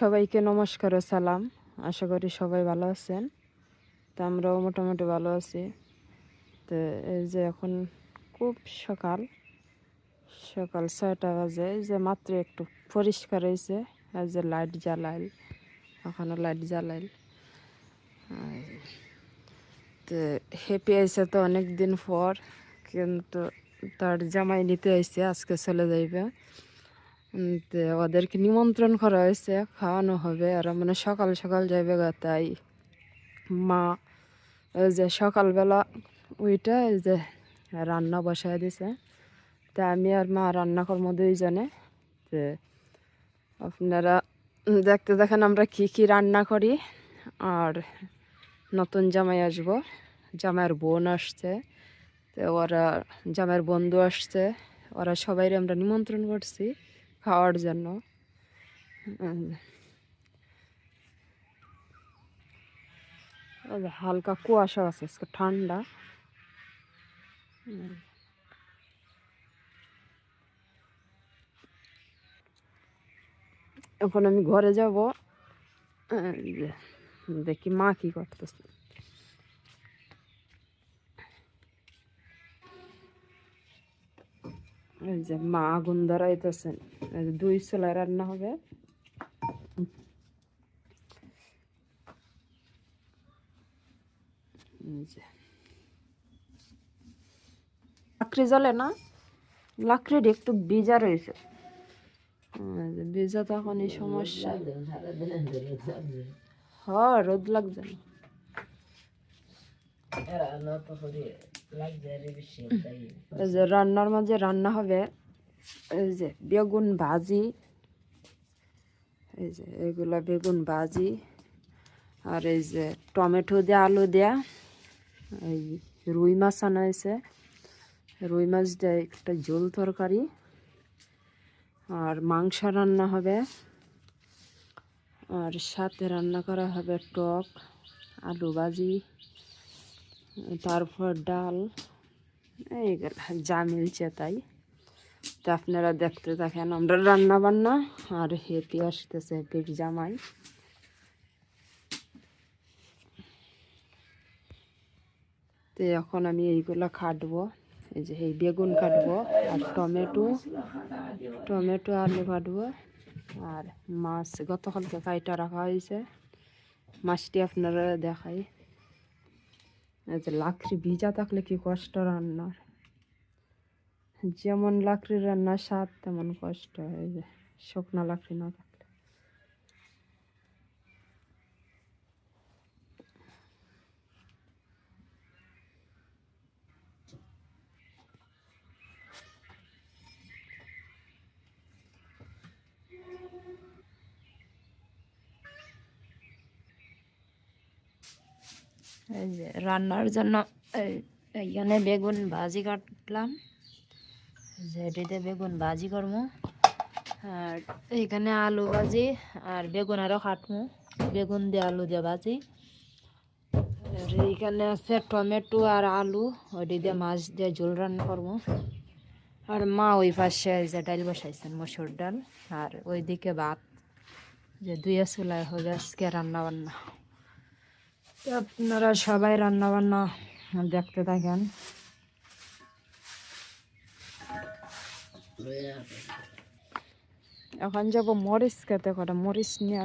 সবাইকে নমস্কার সালাম। আশা করি সবাই ভালো আছেন। তো আমরাও মোটামুটি ভালো আছি। তো এই যে এখন খুব সকাল। সকাল ছয়টা বাজে। যে মাত্র একটু পরিষ্কার হয়েছে। এই যে লাইট জ্বালাইল। এখনও লাইট জ্বালাইল। আর তো হ্যাপি আইসে তো অনেক দিন পর। কিন্তু তার জামাই নিতে আইসে আজকে চলে যাইবে। ওদেরকে নিমন্ত্রণ করা হয়েছে, খাওয়ানো হবে। আর মানে সকাল সকাল যাবে তাই। মা যে সকালবেলা ওইটা যে রান্না বসায় দিছে। তা আমি আর মা রান্না করব দুইজনে। তো আপনারা দেখতে দেখেন আমরা কি কি রান্না করি। আর নতুন জামাই আসব। জামাইয়ের বোন আসছে। তো ওরা, জামাইয়ের বন্ধু আসছে। ওরা সবাই আমরা নিমন্ত্রণ করছি। খাওয়ার জন্য। হালকা কুয়াশা আছে ঠান্ডা। এখন আমি ঘরে যাব। দেখি মা কি করতেছে। এই যে মা আগুন ধরাইতেছেন দুই চুলায় রান্না হবে। লাকড়ি জ্বলে না? লাকড়ির একটু বিজা রয়েছে। এই যে বিজা তো এখন এই সমস্যা। হ্যাঁ রোদ লাগছে। না যে রান্নার মাঝে রান্না হবে, এই যে বেগুন ভাজি, এই যে এগুলা বেগুন ভাজি, আর এই যে টমেটো দেয়া আলু দেয়া, এই রুই মাছ আনা হয়েছে রুই মাছ দেয় একটা ঝোল তরকারি, আর মাংস রান্না হবে, আর সাথে রান্না করা হবে টক, আলু ভাজি। তারপর ডাল এইগুলো যা মিলছে তাই। তো আপনারা দেখতে থাকেন আমরা রান্না বান্না আর হেপি আসতেছে হেপির জামাই। তো এখন আমি এইগুলো কাটবো এই যে এই বেগুন কাটবো আর টমেটো টমেটো, আলু কাটবো আর মাছ, গতকালকে কাইটা রাখা হয়েছে। মাছটি আপনারা দেখাই। যে লাকড়ি ভিজা থাকলে কি কষ্ট রান্নার? যেমন লাকড়ির রান্নার স্বাদ, তেমন কষ্ট হয়ে যে, শুকনা লাকড়ি না রান্নার জন্য এই- এইখানে বেগুন ভাজি কাটলাম। এই যে বেগুন ভাজি করব আর এইখানে আলু ভাজি আর বেগুন আরও কাটবো বেগুন দিয়ে আলু দিয়ে ভাজি। আর এইখানে আছে টমেটো আর আলু। ওটি দিয়ে মাছ দিয়ে ঝোল রান্না করব আর মা ওই পাশে যে ডাল বসাইছেন মসুর ডাল। আর ওইদিকে ভাত। যে দুই চুলায় হবে আজকে রান্না বান্না আপনারা সবাই রান্না বান্না দেখতে থাকেন। এখন যাব মরিচ খেতে করে, মরিচ নিয়ে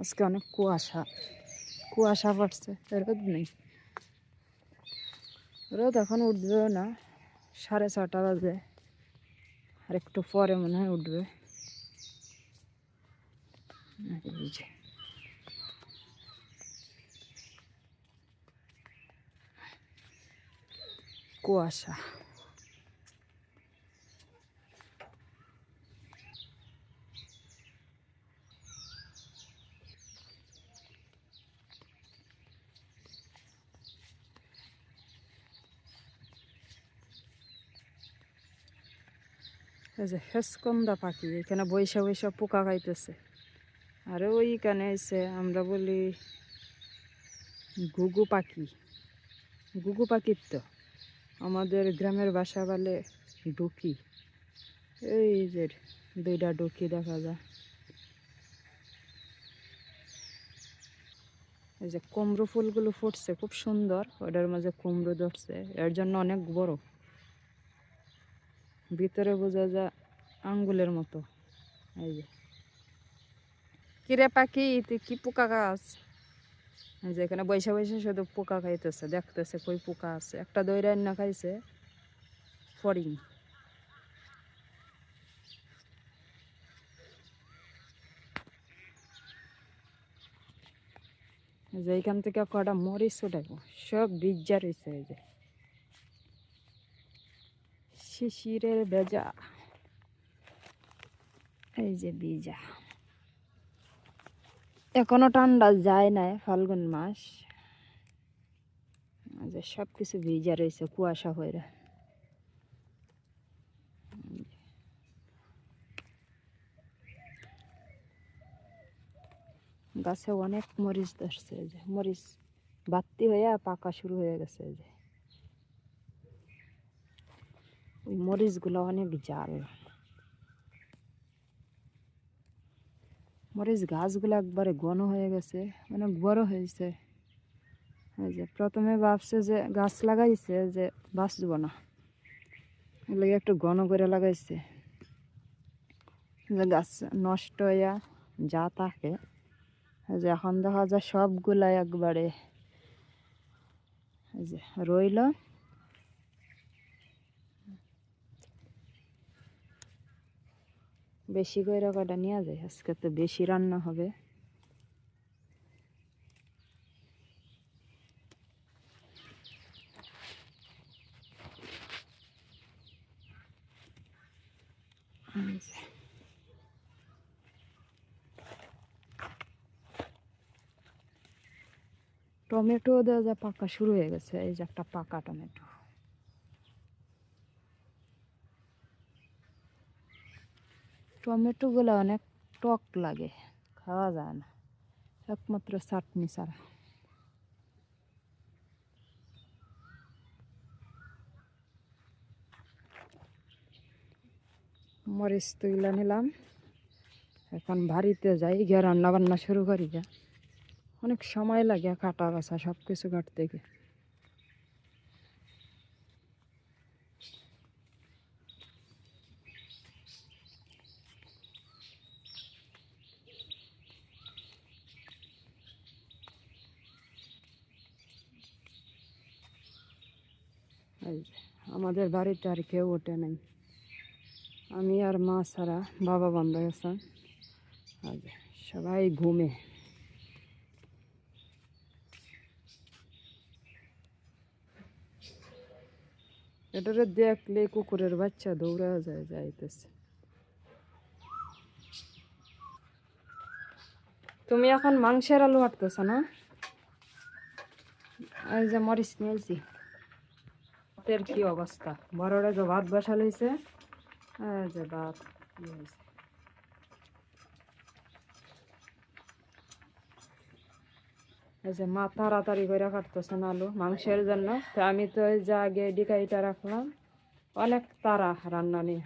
আজকে অনেক কুয়াশা কুয়াশা পড়ছে, রোদ নেই। রোদ এখন উঠবেও না, সাড়ে ছটা বাজে, আর একটু পরে মনে হয় উঠবে। কুয়াশা। এই যে হেসকন্দা পাখি এখানে বৈশা বৈশা পোকা খাইতেছে। আর ওইখানে এসে আমরা বলি ঘুঘু পাখি। ঘুঘু পাখির তো আমাদের গ্রামের বাসা বলে ডুকি। এই যে দুইটা ডুকি দেখা যায়। এই যে কুমড়ো ফুলগুলো ফুটছে, খুব সুন্দর। ওটার মাঝে কুমড়ো ধরছে, এর জন্য অনেক বড়। ভিতরে বোঝা যায় আঙ্গুলের মতো। এই যে কিরে পাখি, তুই কি পোকা গাছ এই যে এখানে বৈশা বৈশা শুধু পোকা খাইতেছে, দেখতেছে কই পোকা আছে। একটা দই রান্না খাইছে এই যে থেকে কটা মরিচ উঠাবো সব বিজ্জা রয়েছে এই যে। শিশিরের ভেজা। এই যে বীজা এখনও ঠান্ডা যায় নাই ফাল্গুন মাস। যে সব কিছু ভিজা রয়েছে কুয়াশা হয়ে গাছে অনেক মরিচ ধরছে যে মরিচ বাত্তি হয়ে পাকা শুরু হয়ে গেছে যে। ওই মরিচগুলো অনেক জাল। মরিচ গাছগুলো একবারে ঘন হয়ে গেছে অনেক বড় হয়েছে এই যে প্রথমে ভাবছে যে গাছ লাগাইছে যে বাঁচব না। এগুলো একটু ঘন করে লাগাইছে। যে গাছ নষ্ট হইয়া যা থাকে। যে এখন দেখা যায় সবগুলা একবারে যে রইল বেশি করে কটা নেওয়া যায়? আজকে তো বেশি রান্না হবে। টমেটো দেওয়া যায়, পাকা শুরু হয়ে গেছে। এই যে একটা পাকা টমেটো। টমেটোগুলো অনেক টক লাগে খাওয়া যায় না একমাত্র চাটনি ছাড়া মরিচ তুইলা নিলাম এখন বাড়িতে যাই গিয়ে রান্না বান্না শুরু করি গা অনেক সময় লাগে কাটা বাছা সব কিছু কাটতে গিয়ে এই যে, আমাদের বাড়িতে আর কেউ ওঠে নাই। আমি আর মা ছাড়া বাবা বন্ধ গেছেন সবাই ঘুমে। এটারে দেখলে কুকুরের বাচ্চা দৌড়া যায়, যাইতেছে। তুমি এখন মাংসের আলু হাঁটতেছ না? এই যে মরিচ নিয়েছি। ভাতের কি অবস্থা? বড়রা যে ভাত বসাল হয়েছে যে ভাত এই যে মা তাড়াতাড়ি করে কাটতেছে না আলু মাংসের জন্য। তো আমি তো এই যে আগে ডিকাইটা রাখলাম, অনেক তাড়া রান্না নিয়ে।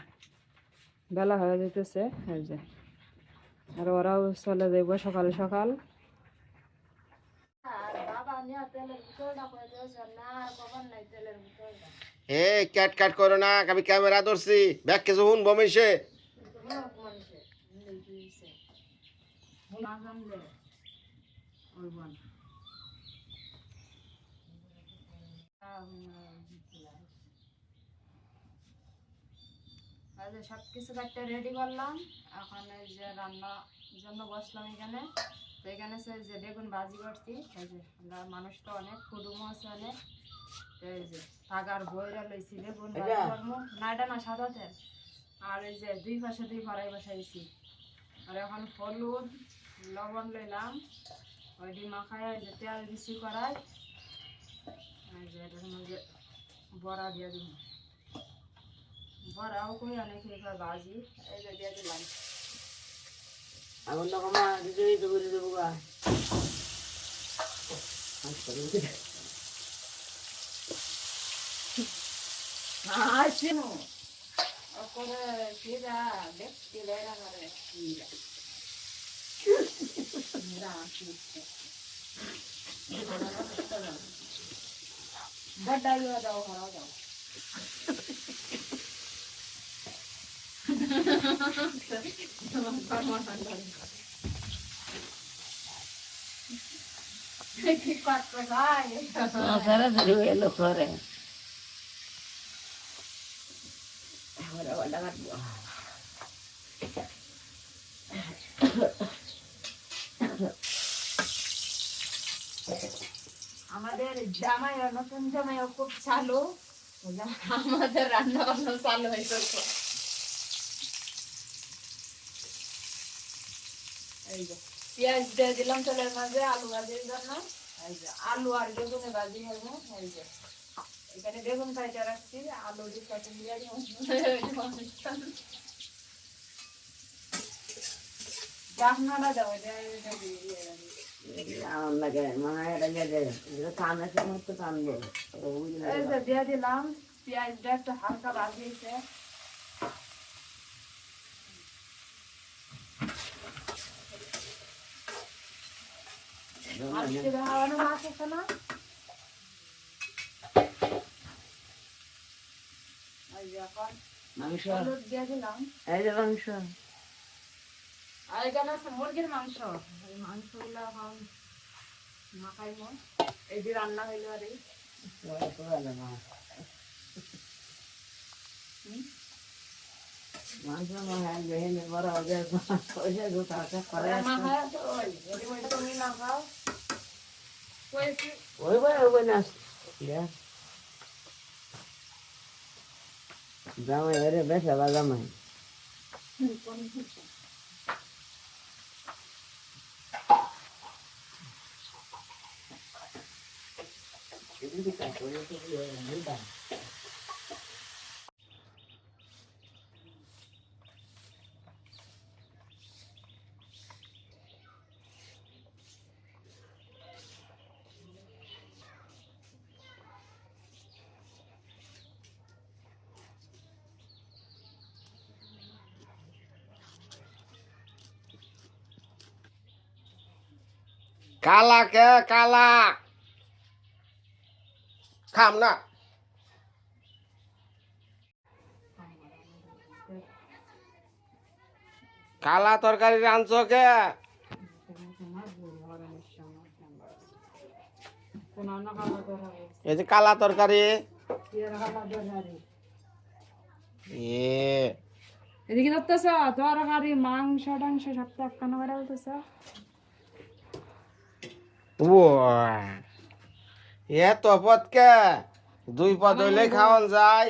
বেলা হয়ে যেতেছে এই যে। আর ওরাও চলে যাইব সকাল সকাল। এ ক্যাট কাট করো না আমি ক্যামেরা ধরছি ব্যাগ কিছু শুন বমেশে সব কিছু কাটতে রেডি করলাম এখন এই যে রান্নার জন্য বসলাম এখানে তো এখানে যে বেগুন ভাজি করছি। এই যে আমরা মানুষ তো অনেক কুটুম আছে অনেক। তো এই যে তাগার বইরা লইছি বেগুন করব না? এটা না সাদা তেল আর এই যে দুই পাশে দুই ফরাই বসাইছি। আর এখন হলুদ লবণ লইলাম। ওই ডিম মাখায় যে তেল বেশি করাই এই যে এটার মধ্যে বড়া দিয়ে দিব। বড়াও কই অনেক ভাজি। এই যে দিয়ে দিলাম। আগুন তো কমা দিদি তো করে দেবো গা করে কিরা দেখতে আমাদের জামাই নতুন জামাই খুব চালু। আমাদের রান্না বান্না চালু হয়ে এই যে পেঁয়াজ দিয়ে দিলাম তেলের মাঝে আলু ভাজির জন্য। এই যে আলু আর বেগুনে ভাজি হব এই যে। এখানে বেগুন কাইটা রাখছি আলু দিয়ে কাটে দিয়ে জাহনাটা দাও এটা এটা দিয়ে দিয়ে দাও। আমার লাগে মনে হয় এটা গেছে এটা কানে সময় তো কানবো এই যে দিয়ে দিলাম পেঁয়াজটা একটু হালকা ভাজিয়েছে আর কি দেখানো মাছ আছে না এই যে এখন মাংস এই যে মাংস। আর এখানে আছে মুরগির মাংস। এই মাংসগুলো এখন মাখাইব এই যে রান্না হইল আর এই মাংস মনে হয় বেহেনে বড় হবে পয়সা দুটো আছে করে মাখায় তো ওই ওই ওই তুমি মাখাও কইছি ওই বই ওই বই না জামাই আরে বেসা বা জামাই কালা কে, কালা। খাম না। কালা তরকারি রাঁধছ কে? এই যে কালা তরকারি। এদিকে দেখতেছ তরকারি মাংস, টাংস সব একখানা করে বলতেছ এত পদ কে দুই পদ হইলে খাওয়ান যায়।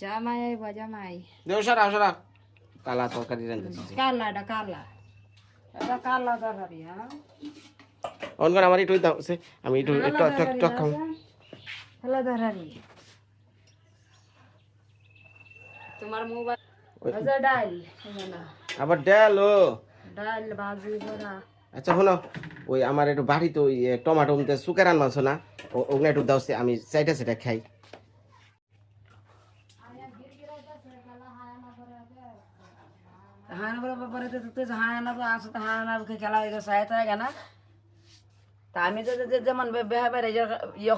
জামাই আইবা জামাই। দেও সারা সারা কালা তরকারি রাঁধতেছি কালা এটা কালা। এটা কালা তরকারি হ্যাঁ। অনগন আমার একটু দাও সে আমি একটু একটু একটু একটু খাম কালা তরকারি। তোমার মোবাইল ভাজা ডাল আবার ডাল ও। ডাল ভাজি করা আচ্ছা শোনো। ওই আমার একটু বাড়িতে ওই টমাটো সুকেরান মাংস না। ওগুলো একটু দাও আমি চাইটা সেটা খাই। ইয়ে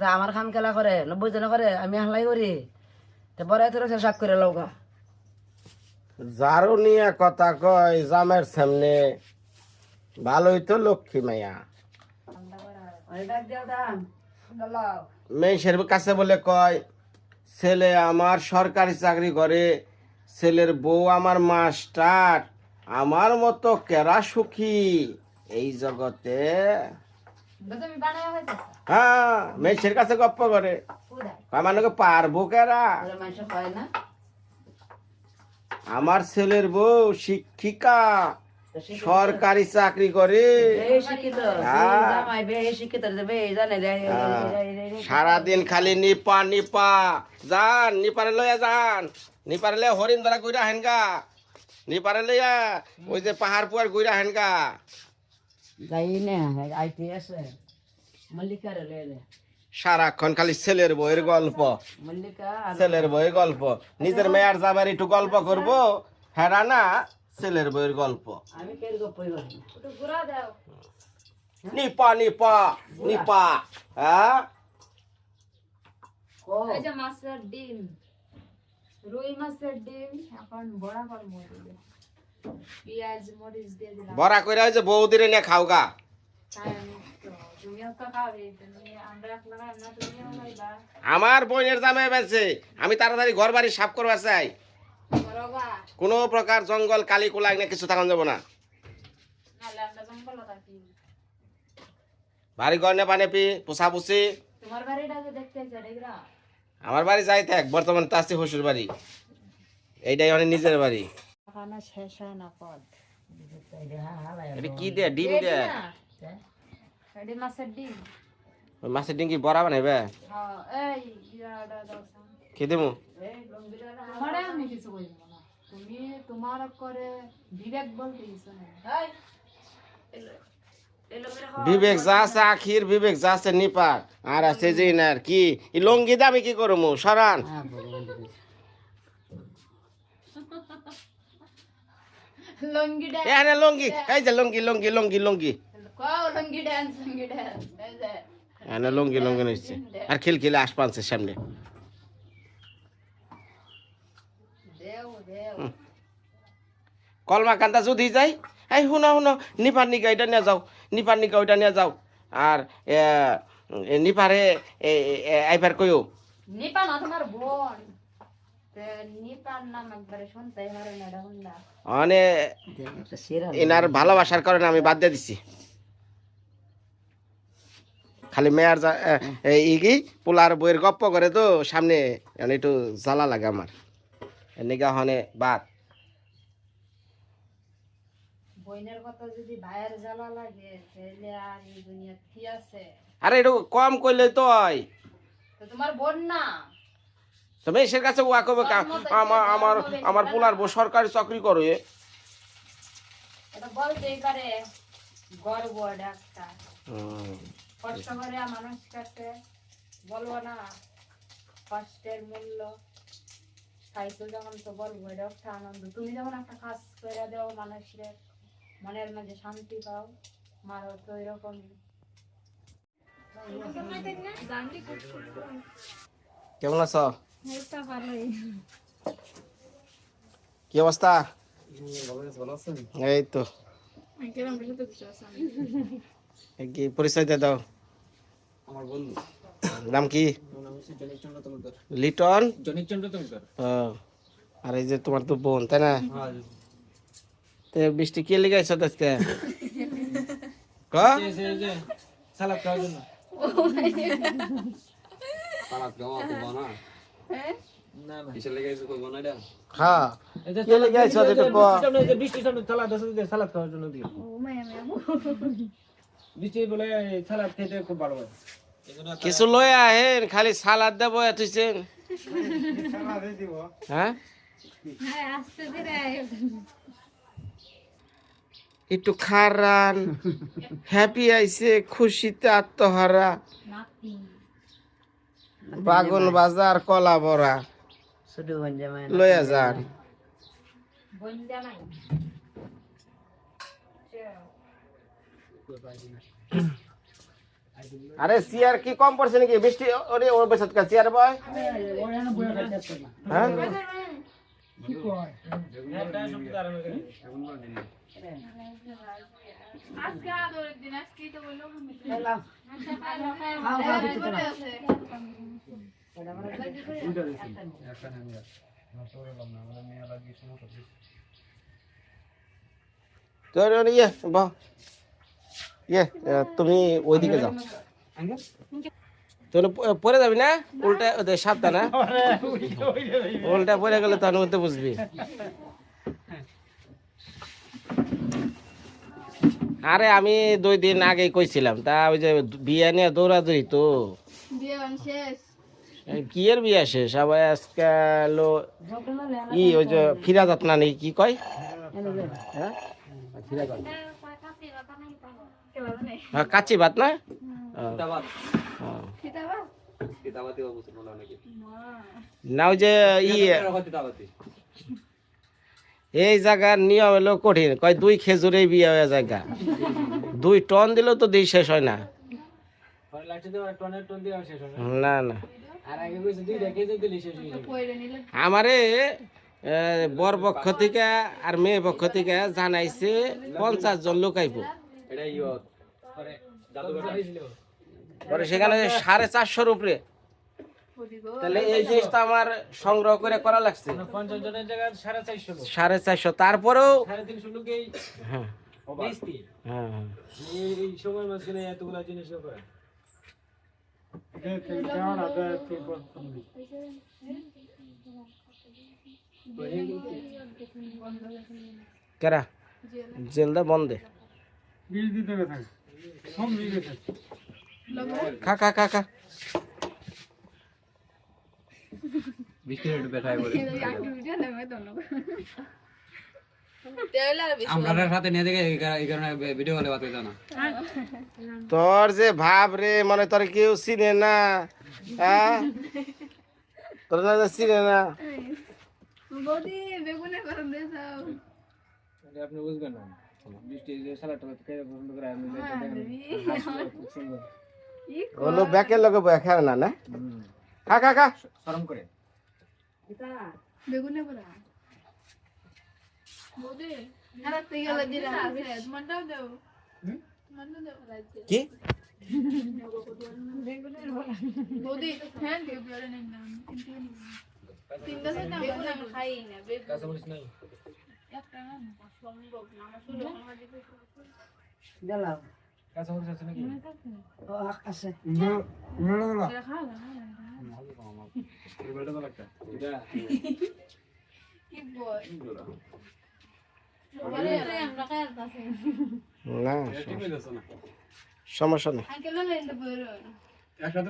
তা আমার খাম খেলা করে, নব্বই জনে করে, আমি হালাই করি। তা বড় তোর শাক করে লৌকা যারও নিয়ে কথা কয় জামের সামনে। ভালোই তো লক্ষ্মী মাইয়া। ডাক মেয়ের কাছে বলে কয় ছেলে আমার সরকারি চাকরি করে ছেলের বউ আমার মাস্টার আমার মতো কেরা সুখী এই জগতে? হ্যাঁ মেয়ের কাছে গপ্প করে। আমাকে পারব কেরা? হয় না। আমার ছেলের বউ শিক্ষিকা সরকারি চাকরি করে। হ্যাঁ। সারাদিন খালি নিপা নিপা। যান নিপারে লইয়া যান। নিপারে লইয়া হরিণ ধরা কইরা হেনগা। নিপারে লইয়া ওই যে পাহাড় পুয়ার কইরা হেনগা। যাই না আইটি আছে মল্লিকার সারাক্ষণ খালি ছেলের বইয়ের গল্প। ছেলের বইয়ের গল্প। নিজের মেয়ার জামার একটু গল্প করব। হেরা না ছেলের বইয়ের গল্প। নিপা নিপা নিপা হ্যাঁ? কো? মাছের ডিম। রুই মাছের ডিম এখন বড়া করে পেঁয়াজ মরিচ দিয়ে দিলাম। বড়া কইরা ওই যে বৌদিরে নিয়ে খাও আমরা বোনের জামাই বেছে আমি তাড়াতাড়ি ঘর বাড়ি সাফ করবা চাই। কোনো প্রকার জঙ্গল কালি কুলাই না কিছু থাকান যাব না। বাড়ি ঘর নে পানে পি পোষা পুষি। আমার বাড়ি যাই থাক বর্তমানে তো আসছি শ্বশুর বাড়ি। এইটাই অনেক নিজের বাড়ি। শেষ হয় না পদ। কি দে ডিম দে এটি মাছের ডিম ওই মাছের ডিম কি বড়া বানাইবে হ্যাঁ এই ইয়াটা দাও। কি দেবো তোমারে আমি কিছু কইব না তুমি তোমার করে বিবেক বলতে কিছু নেই এই। বিবেক যা আছে আখির বিবেক যা আছে নিপার আর আছে যে না কি লঙ্গি দামি কি করব সরান। লঙ্গি লঙ্গি এই যে লঙ্গি লঙ্গি লঙ্গি লঙ্গি লঙ্গি ড্যান্স লঙ্গি ড্যান্স এই যে লঙ্গি লঙ্গি নিচ্ছে। আর খিল খিলে আসপানছে সামনে। দেও দেও। কলমা কান্দা যদি যাই এই শুনো শুনো নিপার নিকা এটা নিয়ে যাও নিপার নিকা ওইটা নিয়ে যাও। আর নিপারে আইবার কইও। নিপা না তোমার বোন। মানে এনার ভালোবাসার কারণে আমি বাদ দিয়ে দিছি। খালি মেয়ার যা- এ, এ, ই কি? পোলার বইয়ের গপ্প করে তো সামনে মানে একটু জ্বালা লাগে আমার। নিগা হনে বাদ। বোনের কথা যদি ভাইয়ের জ্বালা লাগে তাহলে আর এই দুনিয়া কি আছে? আরে একটু কম করলে তো হয়। তো তোমার বোন না? তুমি এসের কাছে ওয়া আমার আমার আমার পোলার বউ সরকারি চাকরি করে। এটা বলতেই পারে গর্ব হুম। কষ্ট করে মানুষ কাছে বলব না। কষ্টের মূল্য। খাইছো যখন তো বলব এটা একটা আনন্দ। তুমি যখন একটা কাজ করে দেও মানুষের মনের মাঝে শান্তি পাও মারও তো এরকমই কেমন আছো? কি অবস্থা? এই তো। পরিচয় দিয়ে দাও। আমার বন্ধু। নাম কি? লিটন? আর এই যে তোমার তো বোন তাই না? বৃষ্টি কে আজকে? হ্যাঁ? কে লিগাইছ এটা? ক বৃষ্টি সামনে সালাদ আছে সালাদ খাওয়ার জন্য দিও। বৃষ্টি বলে সালাদ খেতে খুব ভালো লাগে কিছু লই আহেন খালি সালাদ দেবো এতুছেন হ্যাঁ? একটু খারান হ্যাপি আইছে খুশিতে আত্মহারা। বাগুন বাজার কলা বড়া। লইয়া যান বোন জানাই আরে চেয়ার কি কম পড়ছে নাকি? বৃষ্টি ওরে ওর বেসাত কা চেয়ার বয়? হ্যাঁ। তোর ইয়ে বাহ। ইয়ে তুমি ওইদিকে যাও। তোর পরে যাবি না? উল্টা সাবধান। হ্যাঁ? উল্টা পরে গেলে তখন মধ্যে বুঝবি। আরে আমি দুই দিন আগে কইছিলাম তা ওই যে বিয়ে নিয়ে দৌড়াদৌড়ি তো। এই কিয়ের বিয়ে শেষ? আবার আজকে লো ই ওই যে ফিরা যাত না নেই কি কয়? হ্যাঁ? হ্যাঁ, কাচ্চি ভাত না? কিতাবাত হ্যাঁ। কিতাবাতি অবস্থা না। ওই যে ইয়ে এই জায়গার নিয়ম হলো কঠিন। কয় দুই খেজুরে বিয়ে হয়ে জায়গা। দুই টন দিলেও তো দিই শেষ হয় না। না। না আমারে বর পক্ষ থেকে আর মেয়ে পক্ষ থেকে জানাইছে পঞ্চাশ জন লোক আইব। এটা ইয়ত। পরে সেখানে সাড়ে চারশোর উপরে। তাহলে এই জিনিসটা আমার সংগ্রহ করে করা লাগছে। সাড়ে চারশো লোক। সাড়ে চারশো। তারপরেও সাড়ে তিনশো লোকেই হ্যাঁ বেচতি হ্যাঁ হ্যাঁ। এই এই সময় মাঝখানে এতগুলা জিনিস করে কেরা জেলদা বন্ধে খা খা খা খা বৃষ্টি একটু বেঠায় করে আপনার সাথে নিয়ে দেখে এই কার- এই কারণে ভিডিও কলে বাদ হইতো না। তোর যে ভাব রে মানে তোর কেউ চিনে না হ্যাঁ? তোর না যে চিনে না। আপনি বুঝবেন না। বৃষ্টি যে সালাদ টালাদ খেয়ে পছন্দ করে আমি দেখেন খুব সুন্দর হলো ব্যাকের লগে বয়া খেয়ে না না খা খা খা সরম করে কি কাঁচা মরিচ নাই দিলাম কাঁচা মরিচ আছে নাকি ও আছে এটা না সমস্যা নেই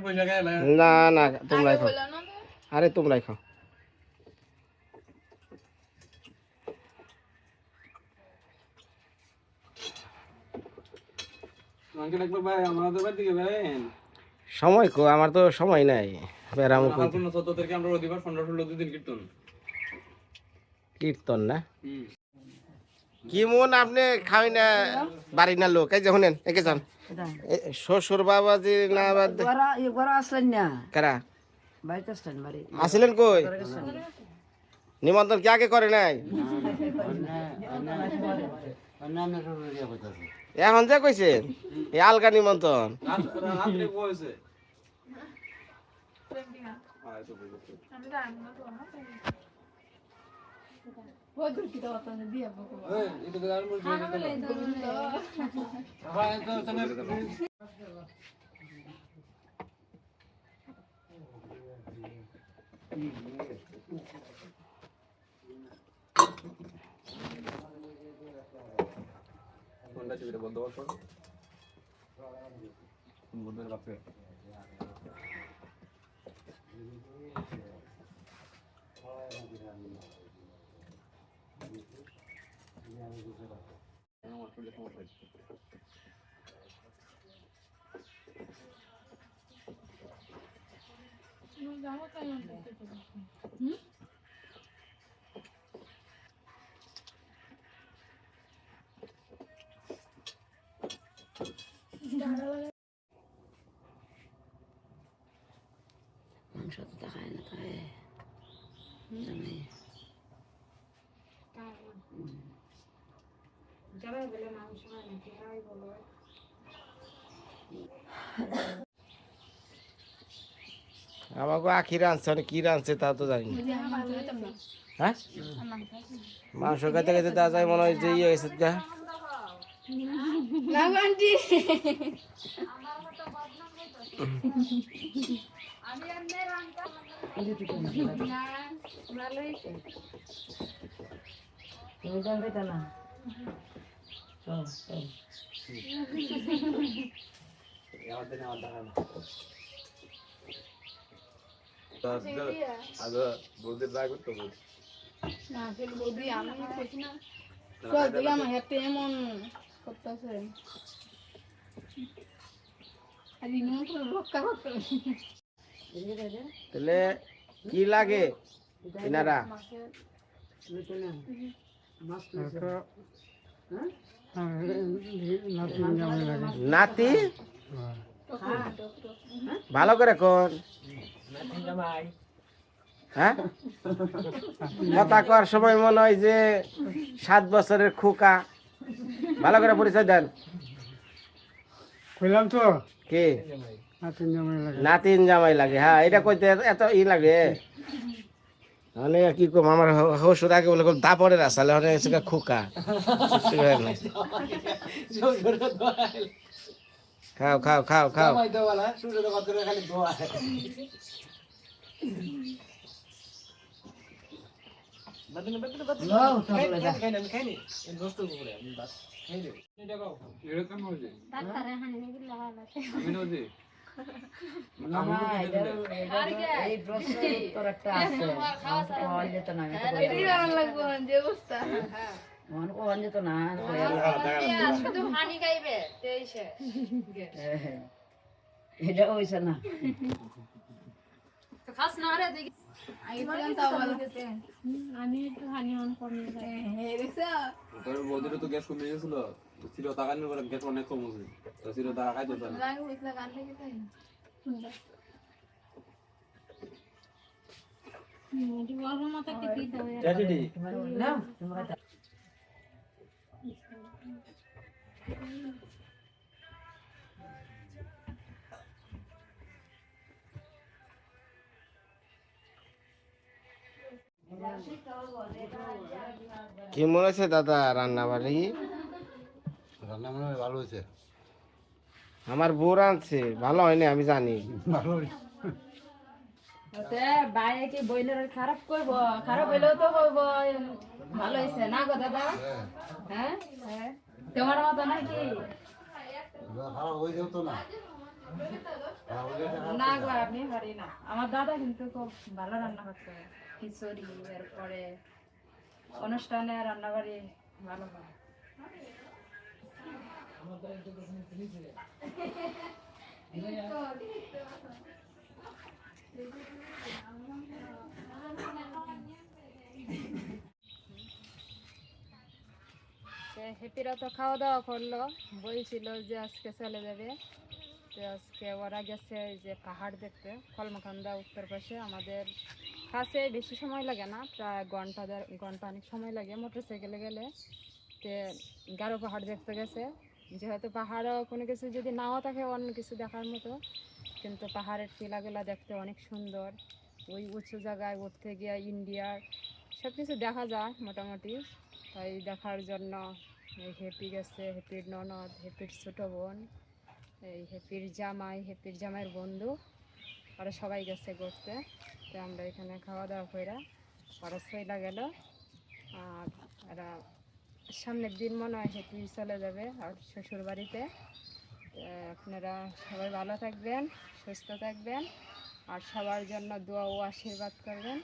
পয়সা খায় না না তোমরাই খাও। আরে তোমরাই খাও। আঙ্কেল একবার ভাই আমাদের বাড়ি থেকে বেরেন সময় কো আমার তো সময় নাই বেড়ামো চোদ্দ তারিখে আমরা রবিবার পনেরো ষোলো দিন কীর্তন কীর্তন না কি মন আপনি খাওয়াই না বাড়ি না লোক এই যে শুনেন একে যান এ, শ্বশুর বাবাজি না বাদ একবার একবার আসলেন না কারা আসলেন কই নিমন্ত্রণ কি আগে করে নাই এখন যে কইছে এই আলগা নিমন্ত্রণ। রাত্রে বয়সে কোনটা টিভিটা বন্ধ করো বন্ধ করে রাখতে মাংস তো দেখায় না তাই জানি আমাকে আখি রাঁধছে মানে কি রাঁধছে তা তো জানি না। হ্যাঁ? মাংস খাইতে খাইতে তা যায় মনে হয় যে ইয়ে হয়েছে যা। তুমি জানবে বলছি না এমন করতেছে রক্ষা করতে। তাহলে কি লাগে এনারা নাতি? ভালো করে কোন হ্যাঁ? কথা কর সময় মনে হয় যে সাত বছরের খোকা। ভালো করে পরিচয় দেন। কইলাম তো? কে? নাতিন জামাই লাগে। নাতিন জামাই লাগে হ্যাঁ এটা কইতে এত ই লাগে। মানে কি কম আমার হসুর আগে বলে দাপরের আসালে সেটা খোকা। খাও খাও খাও খাও। এরকম হয়েছে ডাক্তারে হানি দিলে। ভালো আছে। আমি নজি এই প্রশ্নের উত্তর একটা আছে। খাওয়া যেত না আমি তো বলি। এটাই ভালো লাগবে যে অবস্থা মন না শুধু হানি খাইবে তেইশে। এটা হয়েছে না। আমি একটু হানি অন করে তোর বৌদিরও তো গ্যাস কমে গেছিল। ছিল তাকানোর পরে গ্যাস অনেক কম হয়েছে তো ছিল টাকা খাইতে পারে রাগ হইছিল গান থেকে তাই শুনবা এটি বড় মাথা কি দিতে হবে নাও, তোমরা তা- কি মনে হচ্ছে দাদা রান্না বাড়ি রান্না মনে হয় ভালো হয়েছে? আমার বউ রাঁধছে ভালো হয়নি আমি জানি। ভালো হয়েছে বাইরে কি বইলের খারাপ করব খারাপ হইলেও তো করব ভালো হয়েছে না গো দাদা? হ্যাঁ? হ্যাঁ। তোমার মতো নাকি? খারাপ না। খারাপ না গো আমি পারি না। আমার দাদা কিন্তু খুব ভালো রান্না করতে খিচুড়ি এরপরে অনুষ্ঠানে রান্না বাড়ি ভালো হয়। হ্যাপিরা তো খাওয়া দাওয়া করল। বলছিল যে আজকে চলে যাবে তো আজকে ওরা গেছে যে পাহাড় দেখতে, কলমাকান্দা উত্তর পাশে। আমাদের কাছে বেশি সময় লাগে না, প্রায় ঘণ্টা ঘণ্টা অনেক সময় লাগে। মোটর সাইকেলে গেলে। তো গারো পাহাড় দেখতে গেছে। যেহেতু পাহাড়ও কোনো কিছু যদি নাও থাকে, অন্য কিছু দেখার মতো। কিন্তু পাহাড়ের টিলাগুলা দেখতে অনেক সুন্দর। ওই উঁচু জায়গায় উঠতে গিয়ে ইন্ডিয়ার সব কিছু দেখা যায় মোটামুটি। তাই দেখার জন্য এই হেপি গেছে, হেপির ননদ, হেপির ছোটো বোন, এই হেপির জামাই, হেপির জামাইয়ের বন্ধু। ওরা সবাই গেছে ঘুরতে। তো আমরা এখানে খাওয়া দাওয়া করে ওরা সইলা গেল। আর এরা সামনের দিন মনে হয় সেটি চলে যাবে আর শ্বশুর বাড়িতে আপনারা সবাই ভালো থাকবেন, সুস্থ থাকবেন আর সবার জন্য দোয়া ও আশীর্বাদ করবেন।